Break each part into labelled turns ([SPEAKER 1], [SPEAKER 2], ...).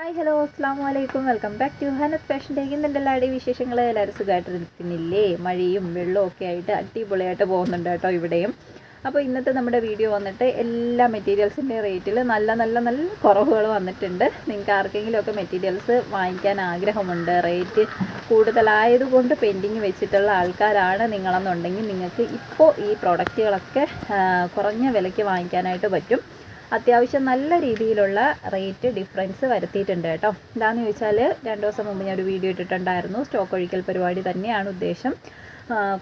[SPEAKER 1] Hi hello അസ്സാം വലൈക്കും welcome back to Hanath fashion take. ഇന്ന് എല്ലാവരുടെയും വിശേഷങ്ങൾ എല്ലാവരും സുഖമായിട്ടിരിക്കുന്നില്ലേ മഴയും വെള്ളവും ഒക്കെ ആയിട്ട് അടിപൊളിയായിട്ട് പോകുന്നുണ്ട് കേട്ടോ ഇവിടെയും. അപ്പോൾ ഇന്നത്തെ നമ്മുടെ വീഡിയോ വന്നിട്ട് എല്ലാ മെറ്റീരിയൽസിന്റെ റേറ്റിൽ നല്ല നല്ല നല്ല കുറവുകൾ വന്നിട്ടുണ്ട്. നിങ്ങൾക്ക് ആർക്കെങ്കിലുമൊക്കെ മെറ്റീരിയൽസ് വാങ്ങിക്കാൻ ആഗ്രഹമുണ്ട്. റേറ്റ് കൂടുതലായതുകൊണ്ട് പെൻഡിങ് വെച്ചിട്ടുള്ള ആൾക്കാരാണ് നിങ്ങളെന്നുണ്ടെങ്കിൽ നിങ്ങൾക്ക് ഇപ്പോൾ ഈ പ്രോഡക്റ്റുകളൊക്കെ കുറഞ്ഞ വിലയ്ക്ക് വാങ്ങിക്കാനായിട്ട് പറ്റും. അത്യാവശ്യം നല്ല രീതിയിലുള്ള റേറ്റ് ഡിഫറൻസ് വരുത്തിയിട്ടുണ്ട് കേട്ടോ. എന്താണെന്ന് ചോദിച്ചാൽ രണ്ട് ദിവസം മുമ്പ് ഞാൻ ഒരു വീഡിയോ ഇട്ടിട്ടുണ്ടായിരുന്നു. സ്റ്റോക്ക് ഒഴിക്കൽ പരിപാടി തന്നെയാണ് ഉദ്ദേശം.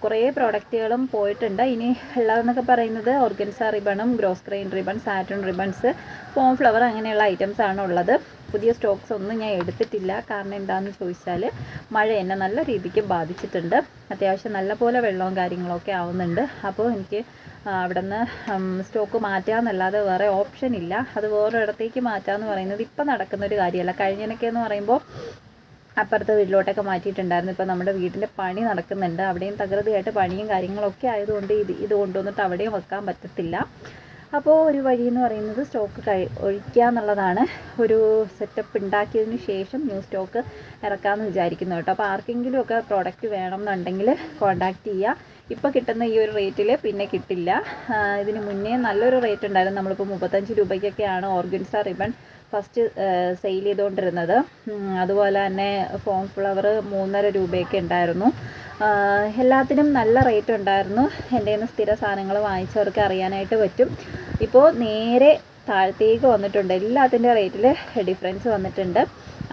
[SPEAKER 1] കുറേ പ്രോഡക്റ്റുകളും പോയിട്ടുണ്ട്. ഇനി ഉള്ളതെന്നൊക്കെ പറയുന്നത് organza റിബണും grosgrain ribbon satin ribbons foam flower അങ്ങനെയുള്ള ഐറ്റംസ് ആണ് ഉള്ളത്. പുതിയ സ്റ്റോക്സ് ഒന്നും ഞാൻ എടുത്തിട്ടില്ല. കാരണം എന്താണെന്ന് ചോദിച്ചാൽ മഴ എന്നെ നല്ല രീതിക്ക് ബാധിച്ചിട്ടുണ്ട്. അത്യാവശ്യം നല്ല പോലെ വെള്ളവും കാര്യങ്ങളൊക്കെ ആവുന്നുണ്ട്. അപ്പോൾ എനിക്ക് അവിടെ നിന്ന് സ്റ്റോക്ക് മാറ്റാമെന്നല്ലാതെ വേറെ ഓപ്ഷൻ ഇല്ല. അത് വേറൊരിടത്തേക്ക് മാറ്റാമെന്ന് പറയുന്നത് ഇപ്പം നടക്കുന്ന ഒരു കാര്യമല്ല. കഴിഞ്ഞതിനൊക്കെ എന്ന് പറയുമ്പോൾ അപ്പുറത്തെ വീട്ടിലോട്ടൊക്കെ മാറ്റിയിട്ടുണ്ടായിരുന്നു. ഇപ്പോൾ നമ്മുടെ വീടിന്റെ പണി നടക്കുന്നുണ്ട്. അവിടെയും തകൃതിയായിട്ട് പണിയും കാര്യങ്ങളൊക്കെ ആയതുകൊണ്ട് ഇത് ഇത് കൊണ്ടുവന്നിട്ട് അവിടെയും വെക്കാൻ പറ്റത്തില്ല. അപ്പോൾ ഒരു വഴി എന്ന് പറയുന്നത് സ്റ്റോക്ക് കഴി ഒഴിക്കുക എന്നുള്ളതാണ്. ഒരു സെറ്റപ്പ് ഉണ്ടാക്കിയതിന് ശേഷം ന്യൂ സ്റ്റോക്ക് ഇറക്കാമെന്ന് വിചാരിക്കുന്നു കേട്ടോ. അപ്പോൾ ആർക്കെങ്കിലും ഒക്കെ പ്രോഡക്റ്റ് വേണം എന്നുണ്ടെങ്കിൽ കോൺടാക്റ്റ് ചെയ്യുക. ഇപ്പോൾ കിട്ടുന്ന ഈ ഒരു റേറ്റിൽ പിന്നെ കിട്ടില്ല. ഇതിന് മുന്നേ നല്ലൊരു റേറ്റ് ഉണ്ടായിരുന്നു. നമ്മളിപ്പോൾ മുപ്പത്തഞ്ച് രൂപയ്ക്കൊക്കെയാണ് ഓർഗൻസ റിബൺ ഫസ്റ്റ് സെയിൽ ചെയ്തുകൊണ്ടിരുന്നത്. അതുപോലെ തന്നെ ഫോം ഫ്ലവർ മൂന്നര രൂപയൊക്കെ ഉണ്ടായിരുന്നു. എല്ലാത്തിനും നല്ല റേറ്റ് ഉണ്ടായിരുന്നു. എന്റെ നിന്ന് സ്ഥിര സാധനങ്ങൾ വാങ്ങിച്ചവർക്ക് അറിയാനായിട്ട് പറ്റും. ഇപ്പോൾ നേരെ താഴത്തേക്ക് വന്നിട്ടുണ്ട്. എല്ലാത്തിന്റെ റേറ്റിൽ ഡിഫറൻസ് വന്നിട്ടുണ്ട്.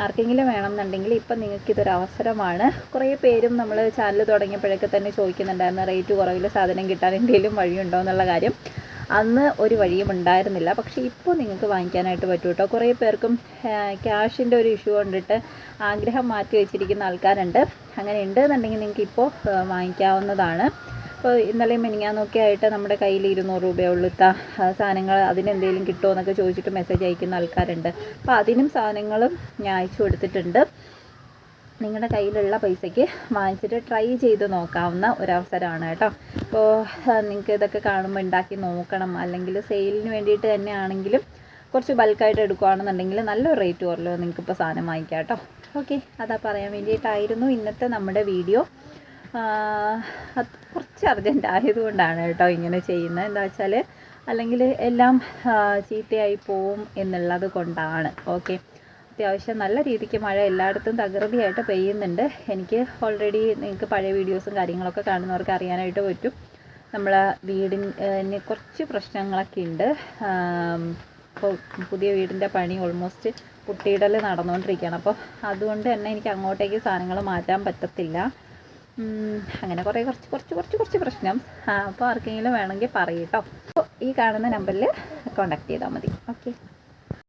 [SPEAKER 1] ആർക്കെങ്കിലും വേണമെന്നുണ്ടെങ്കിൽ ഇപ്പം നിങ്ങൾക്ക് ഇതൊരു അവസരമാണ്. കുറേ പേരും നമ്മൾ ചാനൽ തുടങ്ങിയപ്പോഴൊക്കെ തന്നെ ചോദിക്കുന്നുണ്ടായിരുന്നു റേറ്റ് കുറവിൽ സാധനം കിട്ടാൻ എന്തെങ്കിലും വഴിയുണ്ടോ എന്നുള്ള കാര്യം. അന്ന് ഒരു വഴിയും ഉണ്ടായിരുന്നില്ല. പക്ഷേ ഇപ്പോൾ നിങ്ങൾക്ക് വാങ്ങിക്കാനായിട്ട് പറ്റും കേട്ടോ. കുറേ പേർക്കും ക്യാഷിന്റെ ഒരു ഇഷ്യൂ കൊണ്ടിട്ട് ആഗ്രഹം മാറ്റി വെച്ചിരിക്കുന്ന ആൾക്കാരുണ്ട്. അങ്ങനെ ഉണ്ട് എന്നുണ്ടെങ്കിൽ നിങ്ങൾക്ക് ഇപ്പോൾ വാങ്ങിക്കാവുന്നതാണ്. ഇപ്പോൾ ഇന്നലെയും മിനിങ്ങാന്നൊക്കെ ആയിട്ട് നമ്മുടെ കയ്യിൽ ഇരുന്നൂറ് രൂപയുള്ളിത്ത സാധനങ്ങൾ അതിനെന്തെങ്കിലും കിട്ടുമോ എന്നൊക്കെ ചോദിച്ചിട്ട് മെസ്സേജ് അയക്കുന്ന ആൾക്കാരുണ്ട്. അപ്പോൾ അതിനും സാധനങ്ങളും ഞാൻ അയച്ചു കൊടുത്തിട്ടുണ്ട്. നിങ്ങളുടെ കയ്യിലുള്ള പൈസയ്ക്ക് വാങ്ങിച്ചിട്ട് ട്രൈ ചെയ്ത് നോക്കാവുന്ന ഒരവസരമാണ് കേട്ടോ. അപ്പോൾ നിങ്ങൾക്ക് ഇതൊക്കെ കാണുമ്പോൾ ഉണ്ടാക്കി നോക്കണം. അല്ലെങ്കിൽ സെയിലിന് വേണ്ടിയിട്ട് തന്നെ ആണെങ്കിലും കുറച്ച് ബൾക്കായിട്ട് എടുക്കുകയാണെന്നുണ്ടെങ്കിൽ നല്ല റേറ്റ് കുറല്ലോ നിങ്ങൾക്കിപ്പോൾ സാധനം വാങ്ങിക്കാം കേട്ടോ. ഓക്കെ അതാ പറയാൻ വേണ്ടിയിട്ടായിരുന്നു ഇന്നത്തെ നമ്മുടെ വീഡിയോ കുറച്ച് അർജന്റ് ആയതുകൊണ്ടാണ് കേട്ടോ ഇങ്ങനെ ചെയ്യുന്നത്. എന്താ വെച്ചാൽ അല്ലെങ്കിൽ എല്ലാം ചീത്തയായി പോവും എന്നുള്ളത് കൊണ്ടാണ്. ഓക്കെ അത്യാവശ്യം നല്ല രീതിക്ക് മഴ എല്ലായിടത്തും തകൃതിയായിട്ട് പെയ്യുന്നുണ്ട്. എനിക്ക് ഓൾറെഡി നിങ്ങൾക്ക് പഴയ വീഡിയോസും കാര്യങ്ങളൊക്കെ കാണുന്നവർക്ക് അറിയാനായിട്ട് പറ്റും. നമ്മളെ വീടിന് കുറച്ച് പ്രശ്നങ്ങളൊക്കെ ഉണ്ട്. ഇപ്പോൾ പുതിയ വീടിന്റെ പണി ഓൾമോസ്റ്റ് കുട്ടിയിടൽ നടന്നുകൊണ്ടിരിക്കുകയാണ് അപ്പോൾ അതുകൊണ്ട് തന്നെ എനിക്ക് അങ്ങോട്ടേക്ക് സാധനങ്ങൾ മാറ്റാൻ പറ്റത്തില്ല. അങ്ങനെ കുറേ കുറച്ച് കുറച്ച് കുറച്ച് കുറച്ച് പ്രശ്നം. അപ്പോൾ ആർക്കെങ്കിലും വേണമെങ്കിൽ പറയട്ടോ അപ്പോൾ ഈ കാണുന്ന നമ്പറിൽ കോൺടാക്ട് ചെയ്താൽ മതി. ഓക്കെ